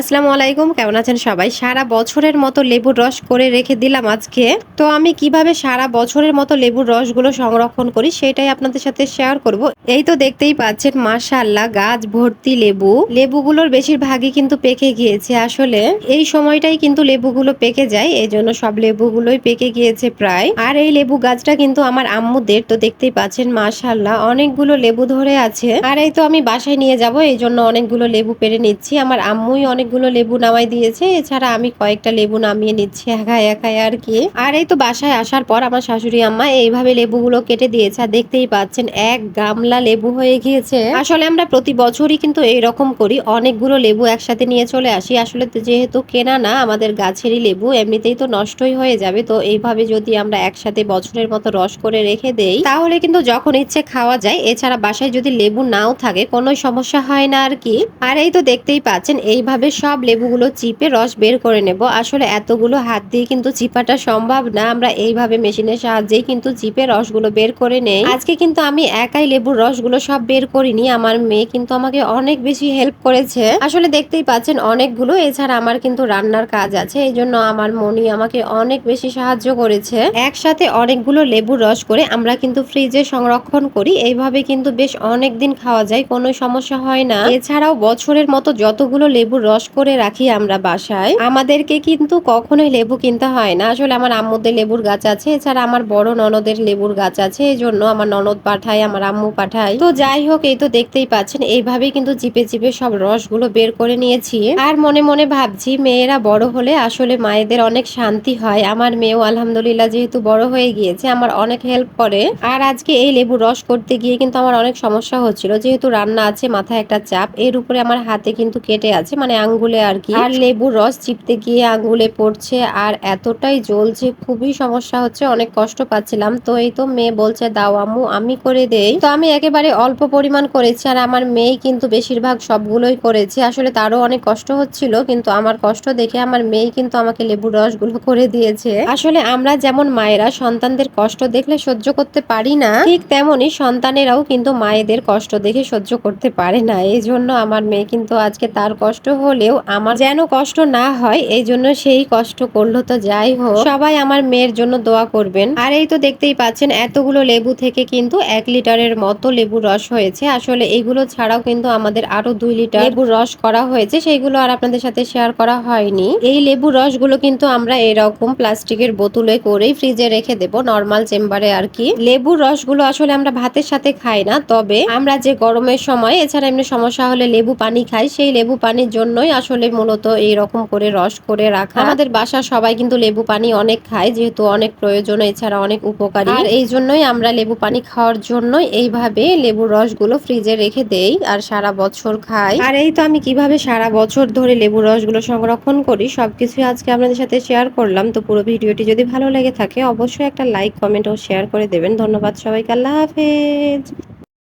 আসসালামু আলাইকুম, কেমন আছেন সবাই? সারা বছরের মতো লেবুর রস করে রেখে দিলাম আজকে। তো আমি কীভাবে সারা বছরের মতো লেবুর রসগুলো সংরক্ষণ করি সেটাই আপনাদের সাথে শেয়ার করব। এই তো দেখতেই পাচ্ছেন, মাশাআল্লাহ, গাছ ভর্তি লেবু। লেবুগুলোর বেশিরভাগই কিন্তু পেকে গিয়েছে আসলে। এই সময়টাই কিন্তু লেবুগুলো পেকে যায় এই জন্য সব লেবুগুলোই পেকে গিয়েছে প্রায়। আর এই লেবু গাছটা কিন্তু আমার আম্মুদের, তো দেখতেই পাচ্ছেন, মাশাআল্লাহ, অনেকগুলো লেবু ধরে আছে। আর এই তো আমি বাসায় নিয়ে যাব এই জন্য অনেকগুলো লেবু পেরে নিচ্ছি। আমার আম্মুই অনেকগুলো লেবু নামাই দিয়েছে। এছাড়া আমি কয়েকটা লেবু নামিয়ে নিচ্ছি একাই একাই আর কি। আর এই তো বাসায় আসার পর আমার শাশুড়ি আম্মা এইভাবে লেবুগুলো কেটে দিয়েছে। আর দেখতেই পাচ্ছেন, এক গামলা লেবু হয়ে গিয়েছে। আসলে আমরা প্রতি বছরই কিন্তু এইরকম করি। অনেকগুলো লেবু একসাথে নিয়ে চলে আসি। আসলে যেহেতু কেনা না, আমাদের গাছেরই লেবু, এমনিতেই তো নষ্টই হয়ে যাবে। তো এইভাবে যদি আমরা একসাথে বছরের মতো রস করে রেখে দেই, তাহলে কিন্তু যখন ইচ্ছে খাওয়া যায়, এছাড়া বাসায় যদি লেবু নাও থাকে, কোনো সমস্যা হয় না আর কি। আর এই তো দেখতেই পাচ্ছেন, এইভাবে সব লেবুগুলো চিপে রস বের করে নেব। আসলে এতগুলো হাত দিয়ে কিন্তু চিপাটা সম্ভব না। আমরা এইভাবে মেশিনের সাহায্যেই কিন্তু চিপে রসগুলো বের করে নেই। আজকে কিন্তু আমি একাই লেবুর রসগুলো সব বের করিনি। আমার মেয়ে কিন্তু আমাকে অনেক বেশি হেল্প করেছে। আসলে দেখতেই পাচ্ছেন অনেকগুলো। এছাড়া আমার কিন্তু রান্নার কাজ আছে। এই জন্য আমার মনি আমাকে অনেক বেশি সাহায্য করেছে। একসাথে অনেকগুলো লেবুর রস করে আমরা কিন্তু ফ্রিজে সংরক্ষণ করি। এইভাবে কিন্তু বেশ অনেক দিন খাওয়া যায়। কোনো সমস্যা হয় না। এছাড়াও বছরের মতো যতগুলো লেবুর রস করে রাখি আমরা বাসায়। আমাদেরকে কিন্তু কখনোই লেবু কিনতে হয় না। আসলে আমার আম্মুদের লেবুর গাছ আছে, এছাড়া আমার বড় ননদের লেবুর গাছ আছে এই জন্য আমার ননদ পাঠায়, আমার আম্মু পাঠায়। তো যাই হোক, এই তো দেখতেই পাচ্ছেন, এইভাবেই কিন্তু চিপে চিপে সব রসগুলো বের করে নিয়েছি। আর মনে মনে ভাবছি, মেয়েরা বড় হলে আসলে মায়েদের অনেক শান্তি হয়। আমার মেয়েও আলহামদুলিল্লাহ যেহেতু বড় হয়ে গিয়েছে, আমার অনেক হেল্প করে। আর আজকে এই লেবু রস করতে গিয়ে কিন্তু আমার অনেক সমস্যা হচ্ছিল। যেহেতু রান্না আছে, মাথায় একটা চাপ, এর উপরে আমার হাতে কিন্তু কেটে আছে মানে আঙ্গুলে আর কি। আর লেবুর রস চিপতে গিয়ে আঙ্গুলে পড়ছে, আর এতটাই জ্বলছে, খুবই সমস্যা হচ্ছে, অনেক কষ্ট পাচ্ছিলাম। তো এই তো মেয়ে বলছে, দাও আম্মু, আমি করে দেই। তো আমি একেবারে অল্প পরিমাণ করেছি, আর আমার মেয়ে কিন্তু বেশিরভাগ সবগুলোই করেছে। আসলে তারও অনেক কষ্ট হচ্ছিল, কিন্তু আমার কষ্ট দেখে আমার মেয়ে কিন্তু আমাকে লেবুর রসগুলো করে দিয়েছে। আসলে আমরা যেমন মায়েরা সন্তানদের কষ্ট দেখলে সহ্য করতে পারি না, ঠিক তেমনি সন্তানেরাও কিন্তু মায়েদের কষ্ট দেখে সহ্য করতে পারে না। এই জন্য আমার মেয়ে কিন্তু আজকে তার কষ্ট হলেও আমার যেন কষ্ট না হয়, এই জন্য সেই কষ্ট করল। তো যাই হোক, সবাই আমার মেয়ের জন্য দোয়া করবেন। আর এই তো দেখতেই পাচ্ছেন, এতগুলো লেবু থেকে কিন্তু এক লিটারের মতো লেবুর রস হয়েছে। আসলে এইগুলো ছাড়াও কিন্তু আমাদের আরও দুই লিটার লেবুর রস করা হয়েছে। সেইগুলো আর আপনাদের সাথে শেয়ার করা হয়নি। এই লেবুর রসগুলো কিন্তু আমরা এরকম প্লাস্টিকের বোতলে করেই ফ্রিজে রেখে দেব নর্মাল চেম্বারে আর কি। লেবুর রসগুলো আসলে আমরা ভাতের সাথে খাই না, তবে আমরা যে গরমের সময়, এছাড়া এমনি সমস্যা হলে লেবু পানি খাই, সেই লেবু পানির জন্যই আসলে মূলত এই রকম করে রস করে রাখা। আমাদের বাসার সবাই কিন্তু লেবু পানি অনেক খায়, যেহেতু অনেক প্রয়োজন, এছাড়া অনেক উপকারী। আর এই জন্যই আমরা লেবু পানি খাওয়ার জন্যই এইভাবে লেবুর রসগুলো ফ্রিজে রেখে দেই আর সারা বছর খাই। আর এই তো আমি কীভাবে সারা বছর ধরে লেবুর রসগুলো সংরক্ষণ করি সবকিছুই আজকে আপনাদের সাথে শেয়ার করলাম। তো পুরো ভিডিওটি যদি ভালো লেগে থাকে, অবশ্যই একটা লাইক, কমেন্ট ও শেয়ার করে দেবেন। ধন্যবাদ সবাইকে, আল্লাহ হাফেজ।